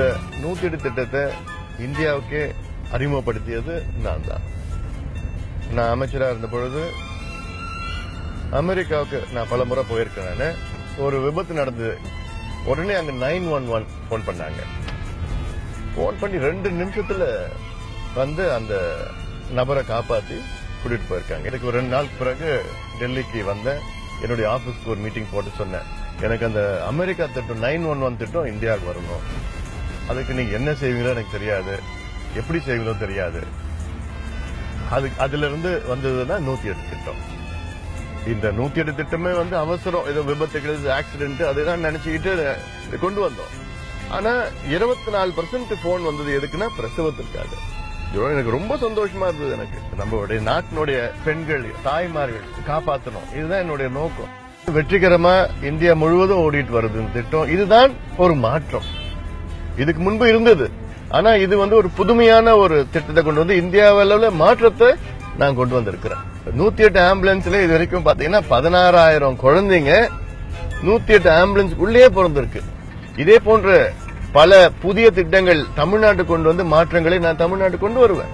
இந்த நூத்தி திட்டத்தை இந்தியாவுக்கே அறிமுகப்படுத்தியது நான் தான். நான் அமைச்சரா இருந்த பொழுது அமெரிக்காவுக்கு நான் பல முறை போயிருக்கேன் ஒரு விபத்து நடந்தது உடனே அங்க நைன் ஒன் ஒன் போன் பண்ணாங்க. போன் பண்ணி ரெண்டு நிமிஷத்துல வந்து அந்த நபரை காப்பாத்தி கூட்டிட்டு போயிருக்காங்க. எனக்கு ஒரு ரெண்டு நாள் பிறகு டெல்லிக்கு வந்தேன். என்னுடைய ஆபீஸ்க்கு ஒரு மீட்டிங் போட்டு சொன்னேன். எனக்கு அந்த அமெரிக்கா திட்டம் நைன் ஒன் ஒன் திட்டம் இந்தியாவுக்கு வரணும். அதுக்கு நீங்க என்ன செய்வீங்களோ எனக்கு தெரியாது. எப்படி செய்வீங்களோ தெரியாது. அது அதுல இருந்து வந்ததுதான் நூத்தி எட்டு திட்டம். இந்த நூத்தி எட்டு திட்டமே வந்து அவசரம். ஏதோ விபத்துகள் ஆக்சிடென்ட் அதுதான் நினைச்சுக்கிட்டு கொண்டு வந்தோம். ஆனா இருபத்தி நாலு பர்சன்ட் போன் வந்தது எதுக்குன்னா பிரசவத்திற்காக. எனக்கு ரொம்ப சந்தோஷமா இருந்தது எனக்கு. நம்மளுடைய நாட்டினுடைய பெண்கள் தாய்மார்கள் காப்பாற்றணும் இதுதான் என்னுடைய நோக்கம். வெற்றிகரமா இந்தியா முழுவதும் ஓடிட்டு வருது திட்டம். இதுதான் ஒரு மாற்றம். இதுக்கு முன்பு இருந்தது. ஆனா இது வந்து ஒரு புதுமையான ஒரு திட்டத்தை கொண்டு வந்து இந்தியா மாற்றத்தை நான் கொண்டு வந்திருக்கிறேன். நூத்தி எட்டு ஆம்புலன்ஸ்ல இது வரைக்கும் பாத்தீங்கன்னா பதினாறாயிரம் குழந்தைங்க நூத்தி எட்டு ஆம்புலன்ஸ் உள்ளே பிறந்திருக்கு. இதே போன்ற பல புதிய திட்டங்கள் தமிழ்நாட்டு கொண்டு வந்து மாற்றங்களை நான் தமிழ்நாட்டு கொண்டு வருவேன்.